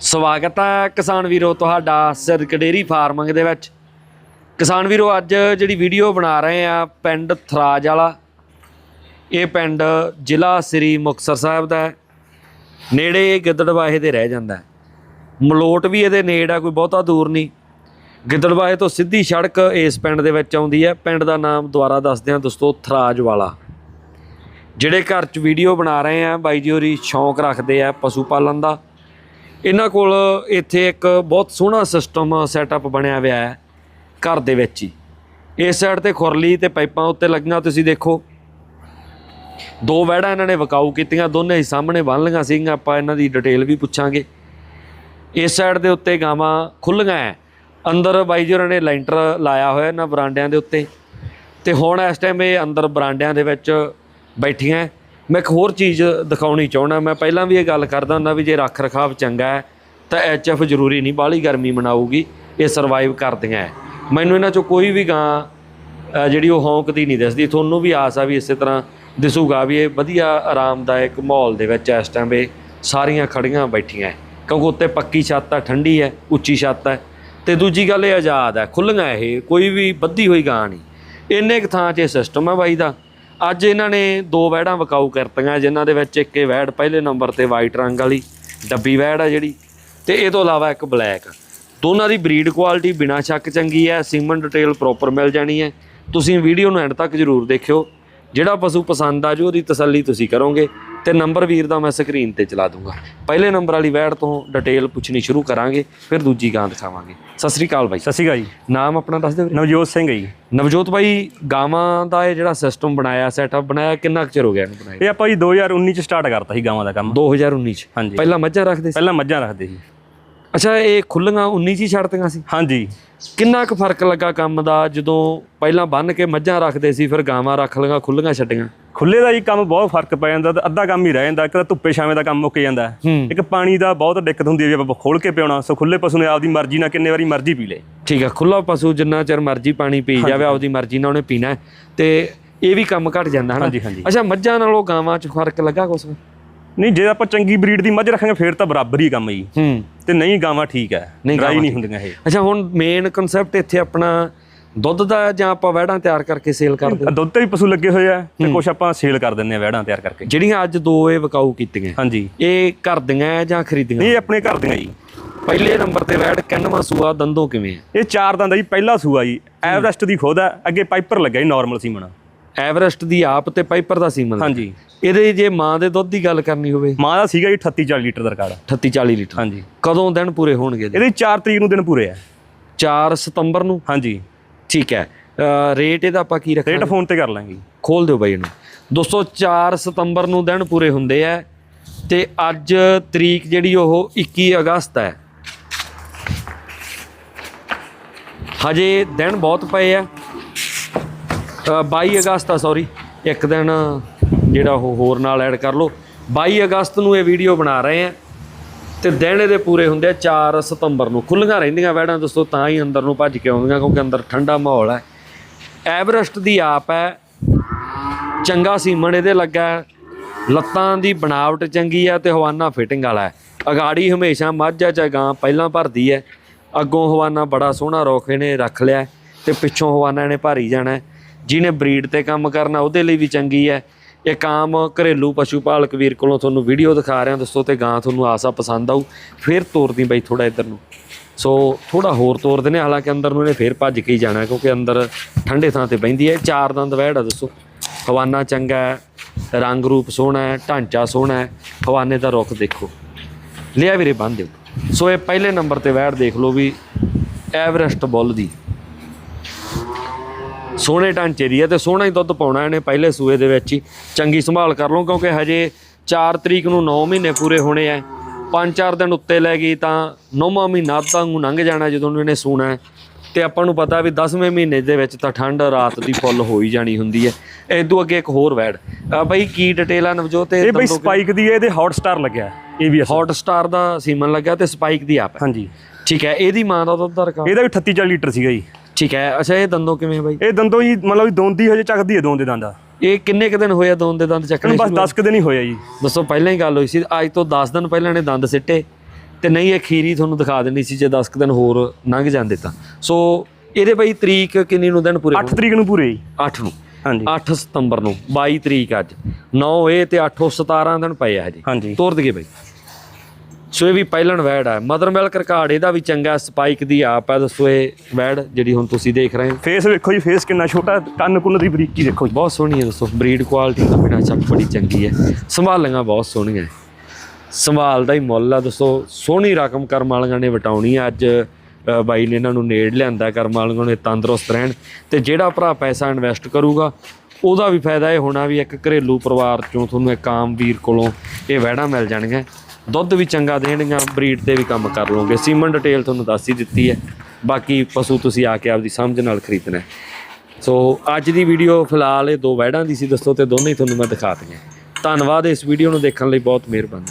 ਸਵਾਗਤ ਹੈ ਕਿਸਾਨ ਵੀਰੋ ਤੁਹਾਡਾ ਸਿਰਕ ਡੇਰੀ ਫਾਰਮਿੰਗ ਦੇ ਵਿੱਚ। ਕਿਸਾਨ ਵੀਰੋ, ਅੱਜ ਜਿਹੜੀ ਵੀਡੀਓ ਬਣਾ ਰਹੇ ਆ ਪਿੰਡ ਥਰਾਜ ਵਾਲਾ, ਇਹ ਪਿੰਡ ਜ਼ਿਲ੍ਹਾ ਸ੍ਰੀ ਮੁਕਤਸਰ ਸਾਹਿਬ ਦਾ ਨੇੜੇ ਗਿੱਦੜਵਾਹੇ ਦੇ ਰਹਿ ਜਾਂਦਾ ਮਲੋਟ ਵੀ ਇਹਦੇ ਨੇੜ ਆ, ਕੋਈ ਬਹੁਤਾ ਦੂਰ ਨਹੀਂ। ਗਿੱਦੜਵਾਹੇ ਤੋਂ ਸਿੱਧੀ ਸੜਕ ਇਸ ਪਿੰਡ ਦੇ ਵਿੱਚ ਆਉਂਦੀ ਹੈ। ਪਿੰਡ ਦਾ ਨਾਮ ਦੁਬਾਰਾ ਦੱਸਦੇ ਹਾਂ ਦੋਸਤੋ, ਥਰਾਜ ਵਾਲਾ। ਜਿਹੜੇ ਘਰ 'ਚ ਵੀਡੀਓ ਬਣਾ ਰਹੇ ਆ, ਬਾਈ ਜੀ ਹੋਰੀ ਸ਼ੌਂਕ ਰੱਖਦੇ ਆ ਪਸ਼ੂ ਪਾਲਣ ਦਾ। ਇਹਨਾਂ ਕੋਲ ਇੱਥੇ ਇੱਕ ਬਹੁਤ ਸੋਹਣਾ ਸਿਸਟਮ ਸੈਟਅਪ ਬਣਿਆ ਹੋਇਆ ਹੈ, ਘਰ ਦੇ ਵਿੱਚ ਹੀ। ਇਸ ਸਾਈਡ ਤੇ ਖੁਰਲੀ ਤੇ ਪਾਈਪਾਂ ਉੱਤੇ ਲੱਗੀਆਂ, ਤੁਸੀਂ ਦੇਖੋ। ਦੋ ਵੈੜਾਂ ਇਹਨਾਂ ਨੇ ਵਕਾਊ ਕੀਤੀਆਂ, ਦੋਨੇ ਹੀ ਸਾਹਮਣੇ ਬੰਨ ਲਈਆਂ ਸੀਗੀਆਂ, ਆਪਾਂ ਇਹਨਾਂ ਦੀ ਡਿਟੇਲ ਵੀ ਪੁੱਛਾਂਗੇ। ਇਸ ਸਾਈਡ ਦੇ ਉੱਤੇ ਗਾਵਾਂ ਖੁੱਲੀਆਂ ਐ ਅੰਦਰ ਬਾਈ ਜੀ ਉਹਨਾਂ ਨੇ ਲੈਂਟਰ ਲਾਇਆ ਹੋਇਆ ਇਹਨਾਂ ਬਰਾਂਡਿਆਂ ਦੇ ਉੱਤੇ। ਤੇ ਹੁਣ ਇਸ ਟਾਈਮ ਇਹ ਅੰਦਰ ਬਰਾਂਡਿਆਂ ਦੇ ਵਿੱਚ ਬੈਠੀਆਂ ਮੈਂ ਇੱਕ ਹੋਰ ਚੀਜ਼ ਦਿਖਾਉਣੀ ਚਾਹੁੰਦਾ, ਮੈਂ ਪਹਿਲਾਂ ਵੀ ਇਹ ਗੱਲ ਕਰਦਾ ਹੁੰਦਾ ਵੀ ਜੇ ਰੱਖ ਰਖਾਵ ਚੰਗਾ ਹੈ, ਤਾਂ ਐਚਐਫ ਜ਼ਰੂਰੀ ਨਹੀਂ, ਬਾਹਲੀ ਗਰਮੀ ਮਨਾਊਗੀ, ਇਹ ਸਰਵਾਈਵ ਕਰਦੀਆਂ ਹੈ। ਮੈਨੂੰ ਇਹਨਾਂ ਚੋਂ ਕੋਈ ਵੀ ਗਾਂ ਜਿਹੜੀ ਉਹ ਹੌਂਕਦੀ ਨਹੀਂ ਦਿਸਦੀ, ਤੁਹਾਨੂੰ ਵੀ ਆਸ ਆ ਵੀ ਇਸੇ ਤਰ੍ਹਾਂ ਦਿਸੂਗਾ ਵੀ ਇਹ ਵਧੀਆ ਆਰਾਮਦਾਇਕ ਮਾਹੌਲ ਦੇ ਵਿੱਚ ਇਸ ਟਾਈਮ ਇਹ ਸਾਰੀਆਂ ਖੜੀਆਂ ਬੈਠੀਆਂ ਕਿਉਂਕਿ ਉੱਤੇ ਪੱਕੀ ਛੱਤ ਆ, ਠੰਡੀ ਹੈ, ਉੱਚੀ ਛੱਤ ਹੈ, ਤੇ ਦੂਜੀ ਗੱਲ ਇਹ ਆਜ਼ਾਦ ਹੈ ਖੁੱਲੀਆਂ ਇਹ, ਕੋਈ ਵੀ ਬੱਧੀ ਹੋਈ ਗਾਂ ਨਹੀਂ। ਇੰਨੇ ਕੁ ਥਾਂ 'ਚ ਇਹ ਸਿਸਟਮ ਹੈ ਬਾਈ ਦਾ। ਅੱਜ ਇਹਨਾਂ ਨੇ ਦੋ ਵੈੜਾਂ ਵਕਾਊ ਕਰਤੀਆਂ, ਜਿਨ੍ਹਾਂ ਦੇ ਵਿੱਚ ਇੱਕ ਇਹ ਵੈੜ ਪਹਿਲੇ ਨੰਬਰ ਤੇ ਵਾਈਟ ਰੰਗ ਵਾਲੀ, ਡੱਬੀ ਵੈੜ ਆ ਜਿਹੜੀ, ਤੇ ਇਹ ਤੋਂ ਇਲਾਵਾ ਇੱਕ ਬਲੈਕ। ਦੋਨਾਂ ਦੀ ਬਰੀਡ ਕੁਆਲਿਟੀ ਬਿਨਾਂ ਸ਼ੱਕ ਚੰਗੀ ਹੈ, ਸੀਮਨ ਡਿਟੇਲ ਪ੍ਰੋਪਰ ਮਿਲ ਜਾਣੀ ਹੈ। ਤੁਸੀਂ ਵੀਡੀਓ ਨੂੰ ਐਂਡ ਤੱਕ ਜ਼ਰੂਰ ਦੇਖਿਓ। ਜਿਹੜਾ ਪਸ਼ੂ ਪਸੰਦ ਆ, ਜੋ ਉਹਦੀ ਤਸੱਲੀ ਤੁਸੀਂ ਕਰੋਗੇ। ਤੇ ਨੰਬਰ ਵੀਰ ਦਾ ਮੈਂ ਸਕਰੀਨ ਤੇ ਚਲਾ ਦੂੰਗਾ। ਪਹਿਲੇ ਨੰਬਰ ਵਾਲੀ ਵੈੜ ਤੋਂ ਡਿਟੇਲ ਪੁੱਛਣੀ ਸ਼ੁਰੂ ਕਰਾਂਗੇ ਫਿਰ ਦੂਜੀ ਗਾਂ ਦਿਖਾਵਾਂਗੇ। ਸਤਿ ਸ੍ਰੀ ਅਕਾਲ ਬਾਈ। ਸਤਿ ਸ਼੍ਰੀ ਅਕਾਲ ਜੀ। ਨਾਮ ਆਪਣਾ ਦੱਸ ਦਿਓ ਨਵਜੋਤ ਸਿੰਘ ਜੀ। ਨਵਜੋਤ ਭਾਈ ਗਾਵਾਂ ਦਾ ਇਹ ਜਿਹੜਾ ਸਿਸਟਮ ਬਣਾਇਆ ਸੈਟਅਪ ਬਣਾਇਆ ਕਿੰਨਾ ਚਿਰ ਹੋ ਗਿਆ ਇਹਨੂੰ ਬਣਾਇਆ? ਇਹ ਆਪਾਂ ਜੀ 2019 ਚ ਸਟਾਰਟ ਕਰਤਾ ਸੀ ਗਾਵਾਂ ਦਾ ਕੰਮ। 2019 ਚ? ਹਾਂਜੀ। ਪਹਿਲਾਂ ਮੱਝਾਂ ਰੱਖਦੇ ਸੀ? ਪਹਿਲਾਂ ਮੱਝਾਂ ਰੱਖਦੇ ਸੀ। ਅੱਛਾ ਇਹ ਖੁੱਲੀਆਂ 19 ਚ ਹੀ ਛੱਡਤੀਆਂ ਸੀ? ਹਾਂਜੀ। ਕਿੰਨਾ ਕੁ ਫ਼ਰਕ ਲੱਗਾ ਕੰਮ ਦਾ ਜਦੋਂ ਪਹਿਲਾਂ ਬੰਨ ਕੇ ਮੱਝਾਂ ਰੱਖਦੇ ਸੀ ਫਿਰ ਗਾਵਾਂ ਰੱਖ ਲਈਆਂ ਖੁੱਲੀਆਂ ਛੱਡੀਆਂ? ਖੁੱਲੇ ਦਾ ਜੀ ਕੰਮ ਬਹੁਤ ਫ਼ਰਕ ਪੈ ਜਾਂਦਾ ਤੇ ਅੱਧਾ ਕੰਮ ਹੀ ਰਹਿ ਜਾਂਦਾ ਇੱਕ ਤਾਂ ਧੁੱਪੇ ਛਾਵੇਂ ਦਾ ਕੰਮ ਮੁੱਕ ਜਾਂਦਾ। ਇੱਕ ਪਾਣੀ ਦਾ ਬਹੁਤ ਦਿੱਕਤ ਹੁੰਦੀ ਹੈ ਜੇ ਆਪਾਂ ਖੋਲ ਕੇ ਪਿਆਉਣਾ ਸੋ ਖੁੱਲੇ ਪਸ਼ੂ ਨੇ ਆਪਦੀ ਮਰਜ਼ੀ ਨਾਲ ਕਿੰਨੇ ਵਾਰੀ ਮਰਜ਼ੀ ਪੀ ਲੇ। ਠੀਕ ਹੈ ਖੁੱਲਾ ਪਸ਼ੂ ਜਿੰਨਾ ਚਿਰ ਮਰਜ਼ੀ ਪਾਣੀ ਪੀ ਜਾਵੇ ਆਪਦੀ ਮਰਜ਼ੀ ਨਾਲ ਉਹਨੇ ਪੀਣਾ। ਤੇ ਇਹ ਵੀ ਕੰਮ ਘਟ ਜਾਂਦਾ ਹੈ ਹਾਂਜੀ ਹਾਂਜੀ। ਅੱਛਾ ਮੱਝਾਂ ਨਾਲੋਂ ਗਾਵਾਂ 'ਚ ਫ਼ਰਕ ਲੱਗਾ ਕੁਛ? ਨਹੀਂ ਜੇ ਆਪਾਂ ਚੰਗੀ ਬਰੀਡ ਦੀ ਮੱਝ ਰੱਖਾਂਗੇ ਫੇਰ ਤਾਂ ਬਰਾਬਰ ਹੀ ਕੰਮ ਜੀ। ਹੂੰ। ਤੇ ਨਹੀਂ ਗਾਵਾਂ ਠੀਕ ਹੈ ਨਹੀਂ, ਡਰਾਈ ਨਹੀਂ ਹੁੰਦੀਆਂ ਇਹ। ਅੱਛਾ ਹੁਣ ਮੇਨ ਕਨਸੈਪਟ ਇੱਥੇ ਆਪਣਾ ਦੁੱਧ ਦਾ ਜਾਂ ਆਪਾਂ ਵਹਿੜਾਂ ਤਿਆਰ ਕਰਕੇ ਸੇਲ ਕਰਦੇ ਹਾਂ? ਦੁੱਧ ਤੇ ਵੀ ਪਸ਼ੂ ਲੱਗੇ ਹੋਏ ਆ ਤੇ ਕੁਝ ਆਪਾਂ ਸੇਲ ਕਰ ਦਿੰਦੇ ਆ ਵਹਿੜਾਂ ਤਿਆਰ ਕਰਕੇ। ਜਿਹੜੀਆਂ ਅੱਜ ਦੋ ਇਹ ਵਿਕਾਊ ਕੀਤੀਆਂ। ਹਾਂਜੀ। ਇਹ ਘਰ ਦੀਆਂ ਜਾਂ ਖਰੀਦੀਆਂ? ਇਹ ਆਪਣੇ ਘਰ ਦੀਆਂ ਜੀ। ਪਹਿਲੇ ਨੰਬਰ ਤੇ ਵੈੜ ਕਿੰਨਵਾਂ ਸੂਆ ਦੰਦੋਂ ਕਿਵੇਂ ਹੈ ਇਹ ਚਾਰ ਦੰਦ ਆ ਜੀ ਪਹਿਲਾ ਸੂਆ ਜੀ। ਐਵਰੈਸਟ ਦੀ ਖੁਦ ਆ ਅੱਗੇ ਪਾਈਪਰ ਲੱਗਾ ਜੀ ਨਾਰਮਲ ਸੀਮਨ ਐਵਰੈਸਟ ਦੀ ਆਪ ਤੇ ਪਾਈਪਰ ਦਾ ਸੀਮਨ ਹਾਂਜੀ। ਇਹਦੇ ਜੇ ਮਾਂ ਦੇ ਦੁੱਧ ਦੀ ਗੱਲ ਕਰਨੀ ਹੋਵੇ? ਮਾਂ ਦਾ ਸੀਗਾ ਜੀ 38 40 ਲੀਟਰ ਦਾ ਰਿਕਾਰਡ। 38 40 ਲੀਟਰ। ਹਾਂਜੀ। ਕਦੋਂ ਦਿਨ ਪੂਰੇ ਹੋਣਗੇ ਇਹਦੇ? ਇਹਦੇ 4 ਤਰੀਕ ਨੂੰ ਦਿਨ ਪੂਰੇ ਆ। 4 ਸਤੰਬਰ ਨੂੰ? ਹਾਂਜੀ। ਠੀਕ ਹੈ। ਰੇਟ ਇਹਦਾ ਆਪਾਂ ਕੀ ਰੇਟ ਰੱਖਾਂਗੇ ਫੋਨ ਤੇ ਕਰ ਲਾਂਗੇ। ਖੋਲ ਦਿਓ ਬਾਈ ਇਹਨੂੰ। ਦੋਸਤੋ 4 ਸਤੰਬਰ ਨੂੰ ਦਿਨ ਪੂਰੇ ਹੁੰਦੇ ਆ ਤੇ ਅੱਜ ਤਰੀਕ ਜਿਹੜੀ ਉਹ 21 ਅਗਸਤ ਹੈ। ਹਜੇ ਦਿਨ ਬਹੁਤ ਪਏ ਆ। ਅ, 22 ਅਗਸਤ ਆ ਸੌਰੀ ਇੱਕ ਦਿਨ ਜਿਹੜਾ ਉਹ ਹੋਰ ਨਾਲ ਐਡ ਕਰ ਲਓ। 22 ਅਗਸਤ ਨੂੰ ਇਹ ਵੀਡੀਓ ਬਣਾ ਰਹੇ ਆ। ਤੇ ਦਿਨ ਇਹਦੇ ਪੂਰੇ ਹੁੰਦੇ ਆ 4 ਸਤੰਬਰ ਨੂੰ। ਖੁੱਲੀਆਂ ਰਹਿੰਦੀਆਂ ਵੈੜਾਂ ਦੋਸਤੋ, ਤਾਂ ਹੀ ਅੰਦਰ ਨੂੰ ਭੱਜ ਕੇ ਆਉਂਦੀਆਂ ਕਿਉਂਕਿ ਅੰਦਰ ਠੰਡਾ ਮਾਹੌਲ ਹੈ। ਐਵਰੈਸਟ ਦੀ ਆਪ ਹੈ। ਚੰਗਾ ਸੀਮਨ ਇਹਦੇ ਲੱਗਾ ਲੱਤਾਂ ਦੀ ਬਣਾਵਟ ਚੰਗੀ ਹੈ ਤੇ ਹਵਾਨਾ ਫਿਟਿੰਗ ਵਾਲਾ ਹੈ। ਅਗਾੜੀ ਹਮੇਸ਼ਾ ਮੱਝ ਆ ਚਾਹੇ ਗਾਂ ਪਹਿਲਾਂ ਭਰਦੀ ਹੈ। ਅੱਗੋਂ ਹਵਾਨਾ ਬੜਾ ਸੋਹਣਾ ਰੋਕ ਇਹਨੇ ਰੱਖ ਲਿਆ ਹੈ ਤੇ ਪਿੱਛੋਂ ਹਵਾਨਾ ਇਹਨੇ ਭਾਰੀ ਜਾਣਾ ਜਿਹਨੇ ਬਰੀਡ ਤੇ ਕੰਮ ਕਰਨਾ ਉਹਦੇ ਲਈ ਵੀ ਚੰਗੀ ਹੈ। ਇੱਕ ਆਮ ਘਰੇਲੂ ਪਸ਼ੂ ਪਾਲਕ ਵੀਰ ਕੋਲੋਂ ਤੁਹਾਨੂੰ ਵੀਡੀਓ ਦਿਖਾ ਰਿਹਾ ਦੋਸਤੋ ਤੇ ਗਾਂ ਤੁਹਾਨੂੰ ਆਸਾ ਪਸੰਦ ਆਊ। ਫਿਰ ਤੋਰਦੀ ਬਾਈ ਥੋੜਾ ਇੱਧਰ ਨੂੰ। ਸੋ ਥੋੜਾ ਹੋਰ ਤੋਰਦੇ ਨੇ, ਹਾਲਾਂਕਿ ਅੰਦਰ ਨੂੰ ਇਹਨੇ ਫੇਰ ਭੱਜ ਕੇ ਹੀ ਜਾਣਾ, ਕਿਉਂਕਿ ਅੰਦਰ ਠੰਡੇ ਥਾਂ ਤੇ ਬੈਂਦੀ ਹੈ। ਚਾਰ ਦੰਦ ਵਹਿੜ ਆ, ਦੱਸੋ। ਹਵਾਨਾ ਚੰਗਾ ਹੈ, ਰੰਗ ਰੂਪ ਸੋਹਣਾ ਹੈ, ਢਾਂਚਾ ਸੋਹਣਾ ਹੈ ਹਵਾਨੇ ਦਾ ਰੁੱਖ ਦੇਖੋ। ਲਿਆ ਵੀਰੇ ਬੰਨ ਦਿਓ। ਸੋ ਇਹ ਪਹਿਲੇ ਨੰਬਰ ਤੇ ਵਹਿੜ ਦੇਖ ਲਓ ਵੀ ਐਵਰੈਸਟ ਬੁੱਲ ਦੀ। ਸੋਹਣੇ ਢਾਂਚੇ ਦੀ ਹੈ ਤੇ ਸੋਹਣਾ ਹੀ ਦੁੱਧ ਪਾਉਣਾ ਇਹਨੇ ਪਹਿਲੇ ਸੂਏ ਦੇ ਵਿੱਚ ਹੀ। ਚੰਗੀ ਸੰਭਾਲ ਕਰ ਲਓ ਕਿਉਂਕਿ ਹਜੇ 4 ਤਰੀਕ ਨੂੰ 9 ਮਹੀਨੇ ਪੂਰੇ ਹੋਣੇ ਆ 5-4 ਦਿਨ ਉੱਤੇ ਲੈ ਗਈ ਤਾਂ 9ਵਾਂ ਮਹੀਨਾ ਅੱਧਾ ਨੂੰ ਲੰਘ ਜਾਣਾ ਜਦੋਂ ਇਹਨੇ ਸੂਣਾ। ਤੇ ਆਪਾਂ ਨੂੰ ਪਤਾ ਵੀ 10ਵੇਂ ਮਹੀਨੇ ਦੇ ਵਿੱਚ ਤਾਂ ਠੰਡ ਰਾਤ ਦੀ ਫੁੱਲ ਹੋ ਹੀ ਜਾਣੀ ਹੁੰਦੀ ਹੈ ਇਦੋਂ ਅੱਗੇ ਇੱਕ ਹੋਰ ਵੈੜ। ਆ ਬਈ ਕੀ ਡਿਟੇਲ ਆ ਨਵਜੋਤ ਇਹ ਬਈ ਸਪਾਈਕ ਦੀ ਹੈ, ਇਹਦੇ ਹੌਟ ਸਟਾਰ ਲੱਗਿਆ ਇਹ ਵੀ ਹੌਟ ਸਟਾਰ ਦਾ ਸੀਮਨ ਲੱਗਾ ਤੇ ਸਪਾਈਕ ਦੀ ਆਪ ਹਾਂਜੀ। ਠੀਕ ਹੈ ਇਹਦੀ ਮਾਂ ਦਾ ਦੁੱਧ ਦਾ ਰਿਕਾਰਡ ਇਹਦਾ ਵੀ 38 40 ਲੀਟਰ ਸੀਗਾ ਜੀ। ਠੀਕ ਹੈ ਅੱਛਾ ਇਹ ਦੰਦੋਂ ਕਿਵੇਂ ਬਾਈ? ਇਹ ਦੰਦੋਂ ਜੀ ਮਤਲਬ ਵੀ ਦੋਂਦੀ ਹਜੇ ਚੱਕਦੀ ਹੈ ਦੋਂਦੇ ਦੰਦਾ। ਇਹ ਕਿੰਨੇ ਕੁ ਦਿਨ ਹੋਇਆ ਦੋਨ ਦੇ ਦੰਦ ਚੱਕਣੇ ਇਹਨੂੰ ਬਸ ਸ਼ੁਰੂ? 10 ਕੁ ਦਿਨ ਹੀ ਹੋਇਆ ਜੀ। ਦੱਸੋ ਪਹਿਲਾਂ ਹੀ ਗੱਲ ਹੋਈ ਸੀ ਅੱਜ ਤੋਂ 10 ਦਿਨ ਪਹਿਲਾਂ ਨੇ ਦੰਦ ਸਿੱਟੇ ਤੇ ਨਹੀਂ ਇਹ ਖੀਰੀ ਤੁਹਾਨੂੰ ਦਿਖਾ ਦੇਣੀ ਸੀ ਜੇ 10 ਕੁ ਦਿਨ ਹੋਰ ਲੰਘ ਜਾਂਦੇ ਤਾਂ। ਸੋ ਇਹਦੇ ਬਈ ਤਰੀਕ ਕਿੰਨੀ ਨੂੰ ਦਿਨ ਪੂਰੇ 8 ਤਰੀਕ ਨੂੰ ਪੂਰੇ ਜੀ। 8 ਨੂੰ। ਹਾਂਜੀ। 8 ਸਤੰਬਰ ਨੂੰ 22 ਤਰੀਕ ਅੱਜ। 9 ਇਹ ਤੇ 8 17 ਦਿਨ ਪਏ ਆ ਹਜੇ। ਹਾਂਜੀ। ਤੋਰ ਦਈਏ ਬਈ। ਸੋ ਇਹ ਵੀ ਪਹਿਲਣ ਵੈੜ ਹੈ ਮਦਰ ਮਿਲਕ ਰਿਕਾਰਡ ਇਹਦਾ ਵੀ ਚੰਗਾ ਸਪਾਈਕ ਦੀ ਆਪ ਹੈ ਦੱਸੋ ਇਹ ਵੈੜ ਜਿਹੜੀ ਹੁਣ ਤੁਸੀਂ ਦੇਖ ਰਹੇ ਹੋ। ਫੇਸ ਵੇਖੋ ਜੀ ਫੇਸ ਕਿੰਨਾ ਛੋਟਾ ਕੰਨ ਕੁੰਨ ਦੀ ਬਰੀਕੀ ਦੇਖੋ ਜੀ। ਬਹੁਤ ਸੋਹਣੀ ਹੈ ਦੋਸਤੋ ਬਰੀਡ ਕੁਆਲਿਟੀ ਤਾਂ ਬਿਨਾਂ ਸ਼ੱਕ ਬੜੀ ਚੰਗੀ ਹੈ। ਸੰਭਾਲੀਆਂ ਬਹੁਤ ਸੋਹਣੀਆਂ ਹੈ ਸੰਭਾਲ ਦਾ ਹੀ ਮੁੱਲ ਆ ਦੋਸਤੋ ਸੋਹਣੀ ਰਕਮ ਕਰਮ ਵਾਲੀਆਂ ਨੇ ਵਟਾਉਣੀ ਆ। ਅੱਜ ਬਾਈ ਨੇ ਇਹਨਾਂ ਨੂੰ ਨੇੜ ਲਿਆਂਦਾ ਕਰਮ ਵਾਲੀਆਂ ਨੇ ਤੰਦਰੁਸਤ ਰਹਿਣ। ਤੇ ਜਿਹੜਾ ਭਰਾ ਪੈਸਾ ਇਨਵੈਸਟ ਕਰੂਗਾ ਉਹਦਾ ਵੀ ਫਾਇਦਾ ਇਹ ਹੋਣਾ ਵੀ ਇੱਕ ਘਰੇਲੂ ਪਰਿਵਾਰ ਚੋਂ ਤੁਹਾਨੂੰ ਇੱਕ ਆਮ ਵੀਰ ਕੋਲੋਂ ਇਹ ਵਹਿੜਾਂ ਮਿਲ ਜਾਣਗੀਆਂ। ਦੁੱਧ ਵੀ ਚੰਗਾ ਦੇਣਗੀਆਂ, ਬਰੀਡ ਤੇ ਵੀ ਕੰਮ ਕਰ ਲਓਗੇ। ਸੀਮਨ ਡਿਟੇਲ ਤੁਹਾਨੂੰ ਦੱਸ ਹੀ ਦਿੱਤੀ ਹੈ। ਬਾਕੀ ਪਸ਼ੂ ਤੁਸੀਂ ਆ ਕੇ ਆਪਦੀ ਸਮਝ ਨਾਲ ਖਰੀਦਣਾ ਸੋ ਅੱਜ ਦੀ ਵੀਡੀਓ ਫਿਲਹਾਲ ਇਹ ਦੋ ਵੈੜਾਂ ਦੀ ਸੀ, ਦੱਸੋ ਤੇ ਦੋਨੇ ਹੀ ਤੁਹਾਨੂੰ ਮੈਂ ਦਿਖਾ ਦਿੱਤੀਆਂ ਧੰਨਵਾਦ ਇਸ ਵੀਡੀਓ ਨੂੰ ਦੇਖਣ ਲਈ, ਬਹੁਤ ਮਿਹਰਬਾਨੀ।